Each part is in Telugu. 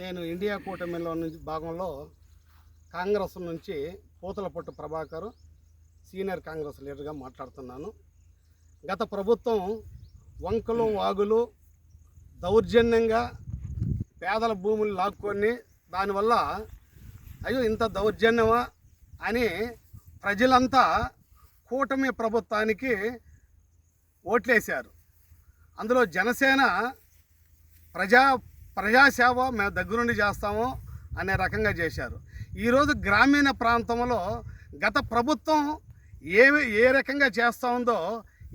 నేను ఇండియా కూటమిలో నుంచి భాగంలో కాంగ్రెస్ నుంచి పూతలపట్టు ప్రభాకర్ సీనియర్ కాంగ్రెస్ లీడర్గా మాట్లాడుతున్నాను. గత ప్రభుత్వం వంకలు వాగులు దౌర్జన్యంగా పేదల భూములు లాక్కొని దానివల్ల అయ్యో ఇంత దౌర్జన్యమా అని ప్రజలంతా కూటమి ప్రభుత్వానికి ఓట్లేశారు. అందులో జనసేన ప్రజా ప్రజాసేవ మేము దగ్గరుండి చేస్తాము అనే రకంగా చేశారు. ఈరోజు గ్రామీణ ప్రాంతంలో గత ప్రభుత్వం ఏ ఏ రకంగా చేస్తూ ఉందో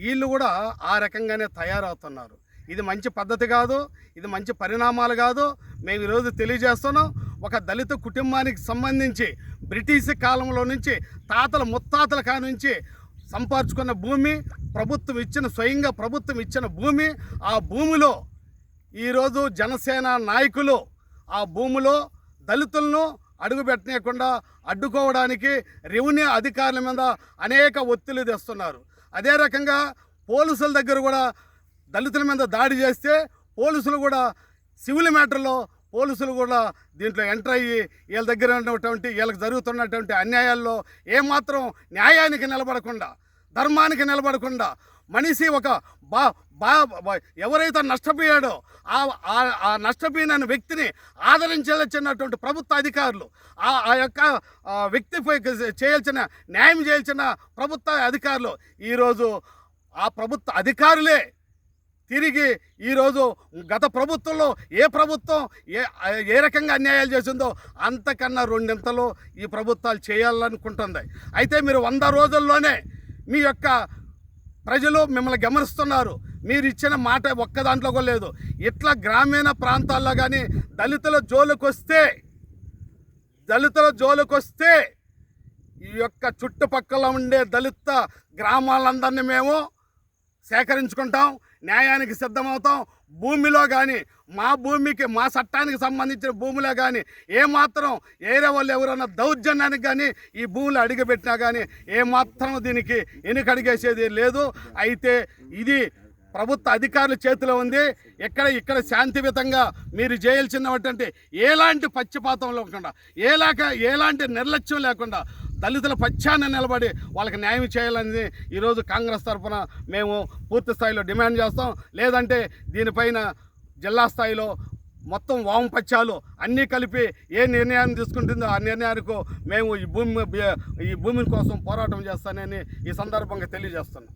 వీళ్ళు కూడా ఆ రకంగానే తయారవుతున్నారు. ఇది మంచి పద్ధతి కాదు ఇది మంచి పరిణామాలు కాదు. మేము ఈరోజు తెలియజేస్తున్నాం ఒక దళిత కుటుంబానికి సంబంధించి బ్రిటిష్ కాలంలో నుంచి తాతల ముత్తాతల కా నుంచి సంపాదించుకున్న భూమి ప్రభుత్వం ఇచ్చిన స్వయంగా ప్రభుత్వం ఇచ్చిన భూమి ఆ భూమిలో ఈరోజు జనసేన నాయకులు ఆ భూములో దళితులను అడుగుపెట్టనీయకుండా అడ్డుకోవడానికి రెవెన్యూ అధికారుల మీద అనేక ఒత్తిళ్ళు తెస్తున్నారు. అదే రకంగా పోలీసుల దగ్గర కూడా దళితుల మీద దాడి చేస్తే పోలీసులు కూడా సివిల్ మ్యాటర్లో పోలీసులు కూడా దీంట్లో ఎంటర్ అయ్యి వీళ్ళ దగ్గర ఉన్నటువంటి వీళ్ళకి జరుగుతున్నటువంటి అన్యాయాల్లో ఏమాత్రం న్యాయానికి నిలబడకుండా ధర్మానికి నిలబడకుండా మనిషి ఒక బా బా బా- ఎవరైతే నష్టపోయాడో ఆ ఆ- నష్టపోయిన వ్యక్తిని ఆదరించాల్సినటువంటి ప్రభుత్వ అధికారులు ఆ ఆ యొక్క వ్యక్తిపై చేయాల్సిన న్యాయం చేయాల్సిన ప్రభుత్వ అధికారులు ఈరోజు ఆ ప్రభుత్వ అధికారులే తిరిగి ఈరోజు గత ప్రభుత్వంలో ఏ ప్రభుత్వం ఏ ఏ రకంగా అన్యాయాలు చేసిందో అంతకన్నా రెండింతలు ఈ ప్రభుత్వాలు చేయాలనుకుంటుంది. అయితే మీరు వంద రోజుల్లోనే మీ యొక్క ప్రజలు మిమ్మల్ని గమనిస్తున్నారు. మీరు ఇచ్చిన మాట ఒక్క దాంట్లో కూడా లేదు. ఇట్లా గ్రామీణ ప్రాంతాల్లో కానీ దళితుల జోలుకొస్తే దళితుల జోలుకొస్తే ఈ యొక్క చుట్టుపక్కల ఉండే దళిత గ్రామాలందరినీ మేము సేకరించుకుంటాం. న్యాయానికి సిద్ధమవుతాం. భూమిలో కానీ మా భూమికి మా చట్టానికి సంబంధించిన భూమిలో కానీ ఏమాత్రం ఏరే వాళ్ళు ఎవరైనా దౌర్జన్యానికి కానీ ఈ భూములు అడిగిపెట్టినా కానీ ఏమాత్రం దీనికి వెనుక అడిగేసేది లేదు. అయితే ఇది ప్రభుత్వ అధికారుల చేతిలో ఉంది. ఎక్కడ ఇక్కడ శాంతియుతంగా మీరు చేయాల్సినటువంటి ఎలాంటి పక్షపాతం లేకుండా ఏలాక ఎలాంటి నిర్లక్ష్యం లేకుండా దళితుల పక్షాన నిలబడి వాళ్ళకి న్యాయం చేయాలని ఈరోజు కాంగ్రెస్ తరఫున మేము పూర్తి స్థాయిలో డిమాండ్ చేస్తాం. లేదంటే దీనిపైన జిల్లా స్థాయిలో మొత్తం వామపక్షాలు అన్నీ కలిపి ఏ నిర్ణయాన్ని తీసుకుంటుందో ఆ నిర్ణయానికి మేము ఈ భూమి ఈ భూమి కోసం పోరాటం చేస్తానని ఈ సందర్భంగా తెలియజేస్తున్నాం.